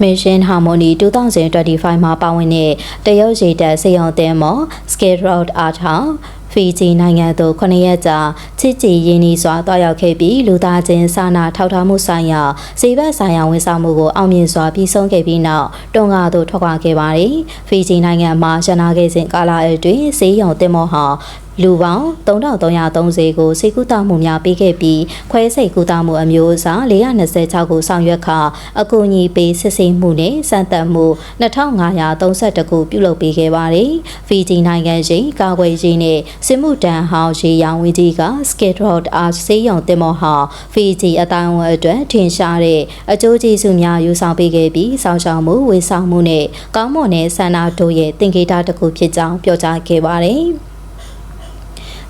Mission Harmony 2025မှာပါဝင်တဲ့တရုတ်ရေတပ်စေယုံတင်မော် Skate Road Art House ဖီဂျီနိုင်ငံသို့9ရက်ကြာချစ်ကြည်ရင်းနှီးစွာတွားရောက်ခဲ့ပြီးလူသားချင်းစာနာထောက်ထားမှုဆိုင်ရာဇေဘတ်ဆိုင်ရာဝန်ဆောင်မှုကိုအောင်မြင်စွာပြီးဆုံးခဲ့ပြီးနောက်တွန်ကာသို့ထွက်ခွာခဲ့ပါတယ်။ဖီဂျီနိုင်ငံမှာရနာခဲ့စဉ်ကာလအတွင်းဈေးရုံတင်မော်ဟာ လူပေါင်း3330ကိုစိတ်ကူးတာမှုများပေးခဲ့ပြီးခွဲစိတ်ကူးတာမှုအမျိုးအစား426ကိုဆောင်ရွက်ခါအကူအညီပေးစစ်ဆေးမှုနဲ့စံတက်မှု2532ခုပြုလုပ်ပေးခဲ့ပါတယ်။ဖီဂျီနိုင်ငံရှိကာကွယ်ရေးနဲ့စစ်မှုတန်းဟောင်းရေရောင်ဝင်းကြီးက Skate Road Art စေးရုံတင်မော်ဟာဖီဂျီအတိုင်းအဝန်အတွက်ထင်ရှားတဲ့အကျိုးကျေးဇူးများယူဆောင်ပေးခဲ့ပြီးစောင့်ရှောက်မှုဝေဆောင်မှုနဲ့ကောင်းမွန်တဲ့ဆန္ဒတို့ရဲ့သင်္ကေတတစ်ခုဖြစ်ကြောင်းပြောကြားခဲ့ပါတယ်။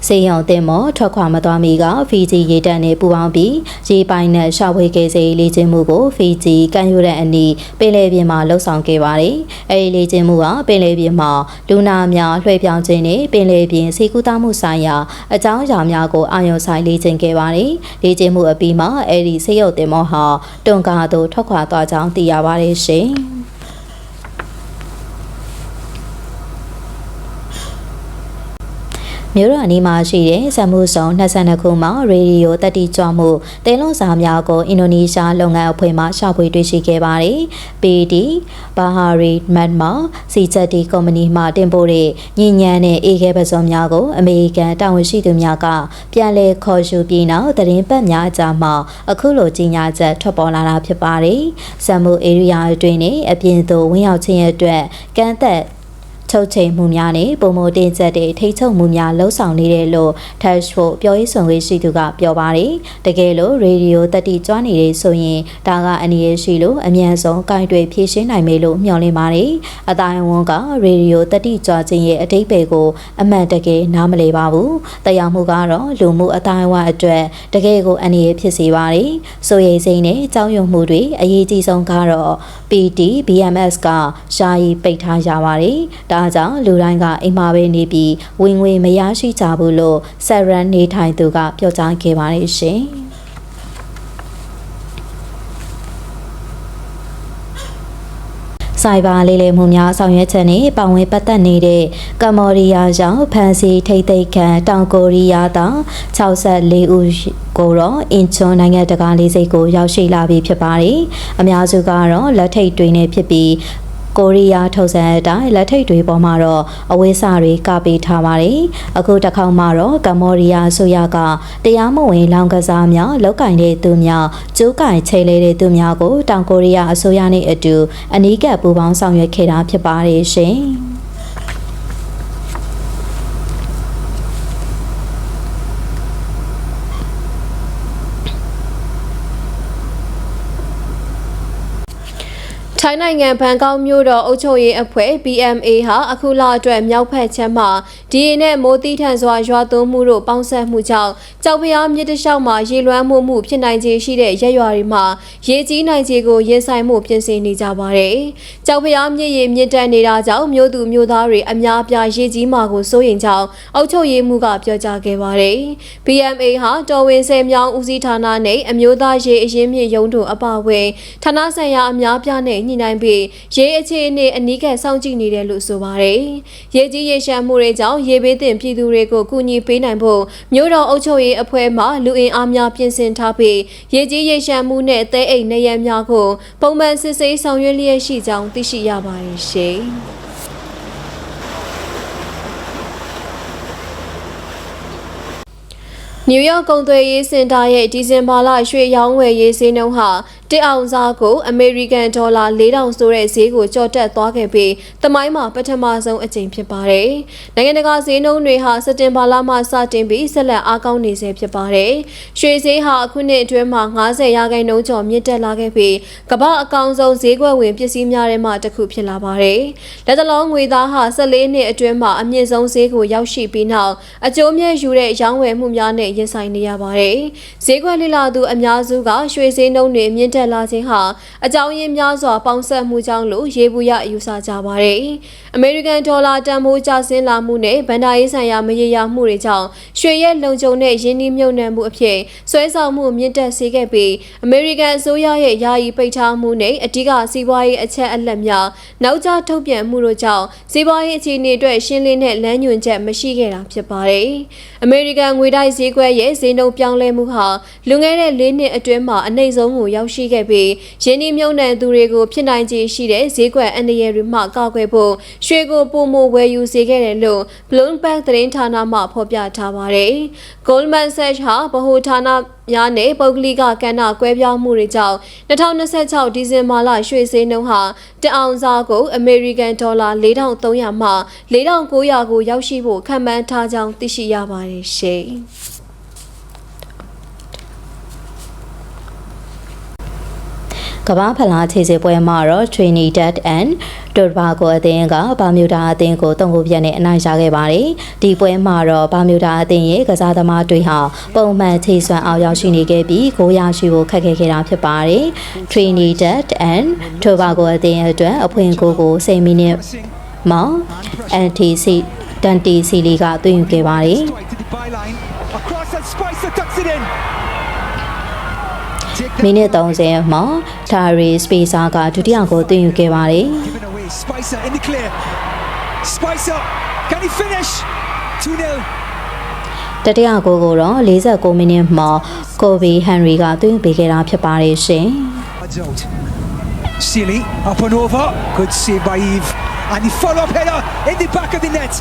စေယုံတင်မောထွက်ခွာမသွားမီကဖီဂျီရေတပ်နဲ့ပူးပေါင်းပြီးရေပိုင်နဲ့ရှာဖွေခဲ့စေလေ့ကျင့်မှုကိုဖီဂျီကန်ယူတဲ့အနီးပင်လယ်ပြင်မှာလှုပ်ဆောင်ခဲ့ပါတယ်။အဲဒီလေ့ကျင့်မှုကပင်လယ်ပြင်မှာလူနာများလွှဲပြောင်းခြင်းနဲ့ပင်လယ်ပြင်စီကူတာမှုဆိုင်ရာအကြောင်းအရာများကိုအာရုံစိုက်လေ့ကျင့်ခဲ့ပါတယ်။လေ့ကျင့်မှုအပြီးမှာအဲဒီစေယုံတင်မောဟာတွန်ကာသို့ထွက်ခွာသွားကြောင်းသိရပါတယ်ရှင်။ မြို့တော်အနီးမှာရှိတဲ့စမှုဆောင်22ခုမှာရေဒီယိုတက်တီကြွမှုတဲလွန်စာများကိုအင်ဒိုနီးရှားလုပ်ငန်းအဖွဲ့မှရှာဖွေတွေ့ရှိခဲ့ပါတယ်။ PD Bahari Myanmar CZD ကုမ္ပဏီမှတင်ပို့တဲ့ညဉ့်ညမ်းတဲ့အေခဲပစုံများကိုအမေရိကန်တာဝန်ရှိသူများကပြန်လည်ခေါ်ယူပြီးနောက်သတင်းပတ်များအကြားမှာအခုလိုကြီးညာချက်ထွက်ပေါ်လာတာဖြစ်ပါတယ်။စမှုဧရိယာအတွင်းနဲ့အပြင်သို့ဝင်ရောက်ခြင်းအတွက်ကန့်သက် ချုပ်ချိန်မှုများနဲ့ပုံမတင်ဆက်တဲ့ထိတ်ချုပ်မှုများလှုံ့ဆော်နေတယ်လို့ Touch ဖို့ပြောရေးဆိုခွင့်ရှိသူကပြောပါတယ်။တကယ်လို့ရေဒီယိုတက်တီကျွမ်းနေတယ်ဆိုရင်ဒါကအနည်းရရှိလို့အမြန်ဆုံးကင်တွေဖြည့်ရှင်းနိုင်မယ်လို့မျှော်လင့်ပါတယ်။အတိုင်းဝန်ကရေဒီယိုတက်တီကျွမ်းခြင်းရဲ့အတိတ်ပဲကိုအမှန်တကယ်နားမလည်ပါဘူး။တရားမှုကတော့လူမှုအတိုင်းဝအတွက်တကယ်ကိုအနည်းရဖြစ်စေပါတယ်။ဆိုရိတ်စိမ့်နဲ့ကြောင်းရွံမှုတွေအရေးကြီးဆုံးကတော့ PT BMS ကရှားရီပိတ်ထားရပါတယ်။ဒါကြောင့်လူတိုင်းကအိမ်မှာပဲနေပြီးဝင်ငွေမရရှိကြဘူးလို့ဆက်ရန်နေထိုင်သူကပြောကြားခဲ့ပါတယ်ရှင်။ဆိုင်ဘာလေးလေးမှုများဆောင်ရွက်ချက်နဲ့ပတ်ဝန်းပတ်သက်နေတဲ့ကမ္ဘောဒီးယားရောက်ဖန်စီထိတ်သိမ်းခံတောင်ကိုရီးယားသား64ဦးကိုတော့အင်ချွန်နိုင်ငံတကာလေးစိတ်ကိုရောက်ရှိလာပြီဖြစ်ပါတယ်။အများစုကတော့လက်ထိတ်တွေနဲ့ဖြစ်ပြီး ကိုရီးယားထုတ်စံအတိုင်းလက်ထိတ်တွေပေါ်မှာတော့အဝိစာတွေကပေးထားပါတယ်။အခုတစ်ခေါက်မှာတော့ကမ္ဘောဒီးယားဆိုရကတရားမဝင်လောင်ကစားများလောက်ကင်တဲ့သူများကျိုးကင်ချိတ်လေးတဲ့သူများကိုတောင်ကိုရီးယားအစိုးရနဲ့အတူအနီးကပ်ပူးပေါင်းဆောင်ရွက်ခဲ့တာဖြစ်ပါတယ်ရှင်။ ထိုင်းနိုင်ငံဘန်ကောက်မြို့တော်အုပ်ချုပ်ရေးအဖွဲ့ BMA ဟာအခုလအတွက်မြောက်ဖက်ချမ်းမှာဒီရင်နဲ့မိုးတိထန်စွာရွာသွန်းမှုတို့ပေါင်းစပ်မှုကြောင့်ကြောက်ဖျားမြစ်တစ်လျှောက်မှာရေလွှမ်းမှုမှုဖြစ်နိုင်ခြေရှိတဲ့ရက်ရွာတွေမှာရေကြီးနိုင်ခြေကိုရင်ဆိုင်မှုပြင်ဆင်နေကြပါတယ်။ကြောက်ဖျားမြစ်ရေမြင့်တက်နေတာကြောင့်မြို့သူမြို့သားတွေအများပြားရေကြီးမှာကိုစိုးရိမ်ကြောင်းအုပ်ချုပ်ရေးမှူးကပြောကြားခဲ့ပါတယ်။ BMA ဟာတော်ဝင်ဆယ်မြောင်းဦးစီးဌာနနဲ့အမျိုးသားရေအရင်းမြစ်ရုံးတို့အပါအဝင်ဌာနဆိုင်ရာအများပြားနဲ့ညှိနှိုင်းပြီးရေအခြေအနေအနီးကပ်စောင့်ကြည့်နေတယ်လို့ဆိုပါတယ်။ရေကြီးရေရှမ်းမှုတွေကြောင့်ရေဘေးသင့်ပြည်သူတွေကိုကူညီပေးနိုင်ဖို့မြို့တော်အုပ်ချုပ်ရေးအဖွဲ့မှလူအင်အားများပြင်ဆင်ထားပြီးရေကြီးရေရှမ်းမှုနဲ့သဲအိတ်နေရများကိုပုံမှန်စစ်ဆေးဆောင်ရွက်လျက်ရှိကြောင်းသိရှိရပါတယ်ရှင်။နယူးယောက်ကုန်သွယ်ရေးစင်တာရဲ့ဒီဇင်ဘာလရွှေရောင်းဝယ်ရေးဈေးနှုန်းဟာ တစ်အောင်စားကိုအမေရိကန်ဒေါ်လာ4000ဆိုတဲ့ဈေးကိုကျော်တက်သွားခဲ့ပြီးတမိုင်းမှာပထမဆုံးအကြိမ်ဖြစ်ပါတယ်။နိုင်ငံတကာဈေးနှုန်းတွေဟာစက်တင်ဘာလမှစတင်ပြီးဆက်လက်အားကောင်းနေဆဲဖြစ်ပါတယ်။ရွှေဈေးဟာအခုနှစ်အတွင်းမှာ90ရာခိုင်နှုန်းကျော်မြင့်တက်လာခဲ့ပြီးကမ္ဘာအကောင်ဆုံးဈေးကွက်ဝင်ပစ္စည်းများထဲမှတစ်ခုဖြစ်လာပါတယ်။လက်တလုံးငွေသားဟာ14နှစ်အတွင်းမှာအမြင့်ဆုံးဈေးကိုရောက်ရှိပြီးနောက်အကျိုးမြတ်ယူတဲ့ရောင်းဝယ်မှုများနဲ့ရင်ဆိုင်နေရပါတယ်။ဈေးကွက်လိလာသူအများစုကရွှေဈေးနှုန်းတွေမြင့်တက်တက်လာခြင်းဟာအကြောင်းရင်းများစွာပေါင်းစပ်မှုကြောင့်လို့ရေဘူးရယူဆကြပါတယ်။အမေရိကန်ဒေါ်လာတန်ဖိုးကျဆင်းလာမှုနဲ့ဗန်ဒါရေးဆိုင်ရာမရေရာမှုတွေကြောင့်ရွှေရဲ့လုံခြုံတဲ့ရင်းနှီးမြှုပ်နှံမှုအဖြစ်ဆွဲဆောင်မှုမြင့်တက်စေခဲ့ပြီးအမေရိကန်အစိုးရရဲ့ယာယီပိတ်ထားမှုနဲ့အဓိကစီးပွားရေးအချက်အလက်များနောက်ကျထုတ်ပြန်မှုတို့ကြောင့်စီးပွားရေးအခြေအနေအတွက်ရှင်းလင်းတဲ့လမ်းညွှန်ချက်မရှိခဲ့တာဖြစ်ပါတယ်။အမေရိကန်ငွေတိုက်ဈေးကွက်ရဲ့ဈေးနှုန်းပြောင်းလဲမှုဟာလွန်ခဲ့တဲ့၄နှစ်အတွင်းမှာအနှိမ့်ဆုံးကိုရောက်ရှိခဲ့ပြီးရင်းနှီးမြှုပ်နှံသူတွေကိုဖြစ်နိုင်ခြေရှိတဲ့ဈေးကွက်အန္တရာယ်တွေမှကာကွယ်ဖို့ရွှေကိုပုံမဝယ်ယူစေခဲ့တယ်လို့ Bloomberg သတင်းဌာနမှဖော်ပြထားပါတယ်။ Goldman Sachs ဟာဗဟိုဌာနများနဲ့ပုဂ္ဂလိကကဏ္ဍကွဲပြားမှုတွေကြောင့်2026ဒီဇင်ဘာလရွှေဈေးနှုန်းဟာတအောင်စားကိုအမေရိကန်ဒေါ်လာ4300မှ4900ကိုရောက်ရှိဖို့ခန့်မှန်းထားကြောင်းသိရှိရပါတယ်ရှင်။ ကမ္ဘာဖလားခြေစစ်ပွဲမှာတော့ Trinidad and Tobago အသင်းကဘာမြူဒါအသင်းကိုတုံ့ကိုပြတ်နဲ့အနိုင်ရခဲ့ပါတယ်။ဒီပွဲမှာတော့ဘာမြူဒါအသင်းရဲ့ကစားသမားတွေဟာပုံမှန်ခြေစွမ်းအောင်ရောက်ရှိနေခဲ့ပြီးဂိုးရရှိဖို့ခက်ခဲခဲ့တာဖြစ်ပါတယ်။ Trinidad and Tobago အသင်းအတွက်အဖွင့်ဂိုးကို10မိနစ်မှာ NTC တန်တီစီလီကသွင်းယူခဲ့ပါတယ်။ Strike to the byline. Across and Spicer tucks it in. Take မိ that နစ်30မှာ Tari Spacer ကဒုတိယကိုသွင်းယူခဲ့ပါတယ်။ given away. Spicer in the clear. Spicer, can he finish? 2-0. တတိယဂိုးကိုတော့49မိနစ်မှာကိုဘီဟန်ရီကသွင်းပေးခဲ့တာဖြစ်ပါတယ်ရှင်။ Odds out. Sealy up and over. Good save by Eve. And the follow-up header in the back of the net.